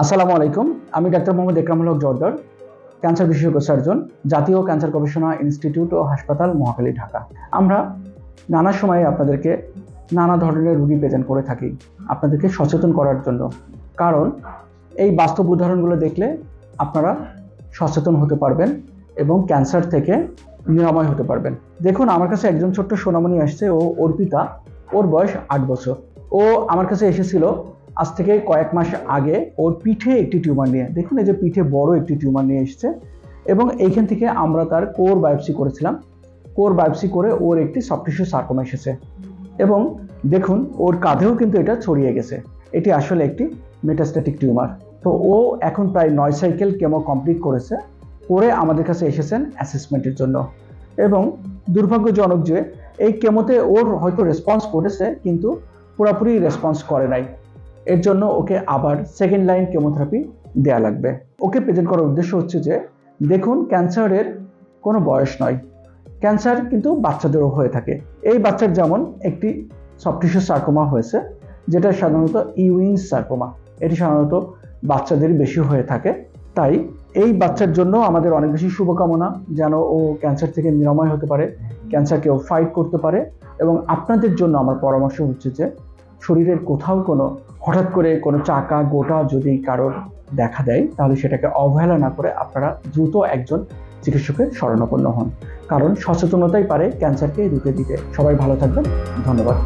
আসসালামু আলাইকুম, আমি ডাক্তার মোহাম্মদ একরামুল হক জর্দার, ক্যান্সার বিশেষজ্ঞ সার্জন, জাতীয় ক্যান্সার গবেষণা ইনস্টিটিউট ও হাসপাতাল মহাখালী ঢাকা। আমরা নানা সময়ে আপনাদেরকে নানা ধরনের রুগী প্রেজেন্ট করে থাকি, আপনাদেরকে সচেতন করার জন্য। কারণ এই বাস্তব উদাহরণগুলো দেখলে আপনারা সচেতন হতে পারবেন এবং ক্যান্সার থেকে নিরাময় হতে পারবেন। দেখুন, আমার কাছে একজন ছোট্ট সোনামণি আসছে ও অর্পিতা ওর বয়স আট বছর। ও আমার কাছে এসেছিল আজ থেকে কয়েক মাস আগে ওর পিঠে একটি টিউমার নিয়ে। দেখুন এই যে পিঠে বড় একটি টিউমার নিয়ে এসেছে। এবং এইখান থেকে আমরা তার কোর বায়োপসি করেছিলাম। কোর বায়োপসি করে ওর একটি সফটিস্যু সার্কোমা এসেছে। এবং দেখুন ওর কাঁধেও কিন্তু এটা ছড়িয়ে গেছে। এটি আসলে একটি মেটাস্ট্যাটিক টিউমার তো ও এখন প্রায় নয় সাইকেল কেমো কমপ্লিট করেছে। করে আমাদের কাছে এসেছেন অ্যাসেসমেন্টের জন্য। এবং দুর্ভাগ্যজনক যে এই কেমোতে ওর হয়তো রেসপন্স করেছে কিন্তু পুরোপুরি রেসপন্স করে নাই। এর জন্য ওকে আবার সেকেন্ড লাইন কেমোথেরাপি দেয়া লাগবে। ওকে প্রেজেন্ট করার উদ্দেশ্য হচ্ছে যে, দেখুন ক্যান্সারের কোনো বয়স নয়। ক্যান্সার কিন্তু বাচ্চাদেরও হয়ে থাকে। এই বাচ্চার যেমন একটি সফটিস্যু সার্কোমা হয়েছে, যেটা সাধারণত ইউইন সার্কোমা এটি সাধারণত বাচ্চাদের বেশি হয়ে থাকে। তাই এই বাচ্চার জন্য আমাদের অনেক বেশি শুভকামনা। যেন ও ক্যান্সার থেকে নিরাময় হতে পারে, ক্যান্সারকেও ফাইট করতে পারে। এবং আপনাদের জন্য আমার পরামর্শ হচ্ছে যে শরীরের কোথাও কোনো হঠাৎ করে কোনো চাকা, গোটা যদি কারোর দেখা দেয়, তাহলে সেটাকে অবহেলা না করে আপনারা দ্রুত একজন চিকিৎসকের শরণাপন্ন হন। কারণ সচেতনতাই পারে ক্যান্সারকে রুখে দিতে। সবাই ভালো থাকবেন। ধন্যবাদ।